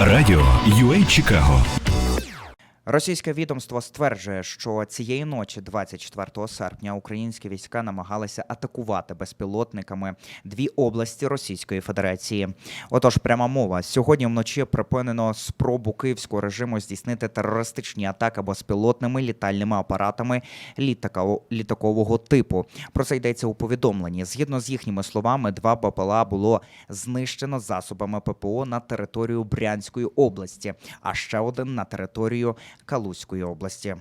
Радіо UA Чикаго Російське відомство стверджує, що цієї ночі, 24 серпня, українські війська намагалися атакувати безпілотниками дві області Російської Федерації. Отож, пряма мова сьогодні вночі припинено спробу київського режиму здійснити терористичні атаки безпілотними літальними апаратами літака- літакового типу. Про це йдеться у повідомленні. Згідно з їхніми словами, два БПЛА було знищено засобами ППО на територію Брянської області, а ще один на територію Калузької області.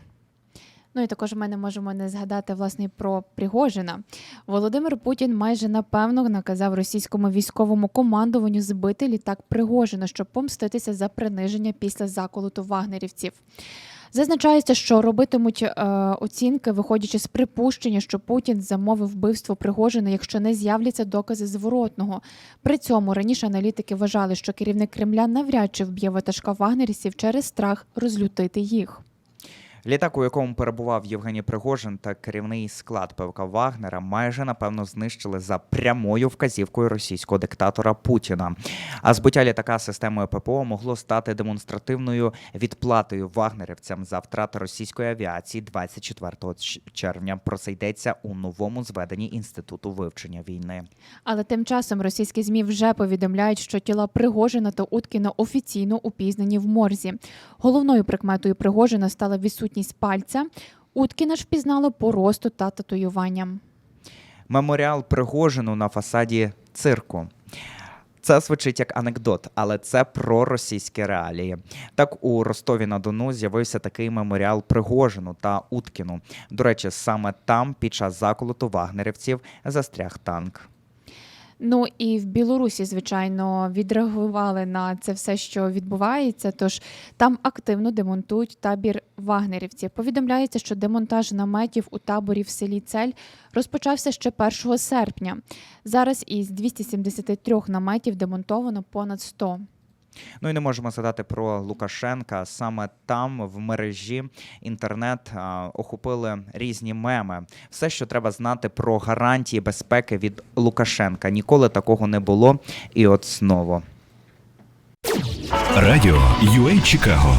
Ну і також ми не можемо не згадати власне про Пригожина. Володимир Путін майже напевно наказав російському військовому командуванню збити літак Пригожина, щоб помститися за приниження після заколоту вагнерівців. Зазначається, що робитимуть е, оцінки, виходячи з припущення, що Путін замовив вбивство Пригожина, якщо не з'являться докази зворотного. При цьому раніше аналітики вважали, що керівник Кремля навряд чи вб'є ватажка вагнерівців через страх розлютити їх. Літак, у якому перебував Євгеній Пригожин та керівний склад ПВК Вагнера, майже напевно знищили за прямою вказівкою російського диктатора Путіна. А збиття літака системою ППО могло стати демонстративною відплатою вагнерівцям за втрати російської авіації 24 ч- червня. Про це йдеться у новому зведенні інституту вивчення війни. Але тим часом російські змі вже повідомляють, що тіла Пригожина та Уткіна офіційно упізнані в морзі. Головною прикметою Пригожина стала відсутність пальця. Уткіна ж впізнало по росту та татуюванням. Меморіал Пригожину на фасаді цирку. Це звучить як анекдот, але це про російські реалії. Так у Ростові на Дону з'явився такий меморіал Пригожину та Уткіну. До речі, саме там під час заколоту вагнерівців застряг танк. Ну і в Білорусі, звичайно, відреагували на це все, що відбувається. Тож там активно демонтують табір вагнерівців. Повідомляється, що демонтаж наметів у таборі в селі Цель розпочався ще 1 серпня. Зараз із 273 наметів демонтовано понад 100. Ну і не можемо згадати про Лукашенка. Саме там в мережі інтернет охопили різні меми. Все, що треба знати про гарантії безпеки від Лукашенка. Ніколи такого не було. І от знову. Радіо UA Чикаго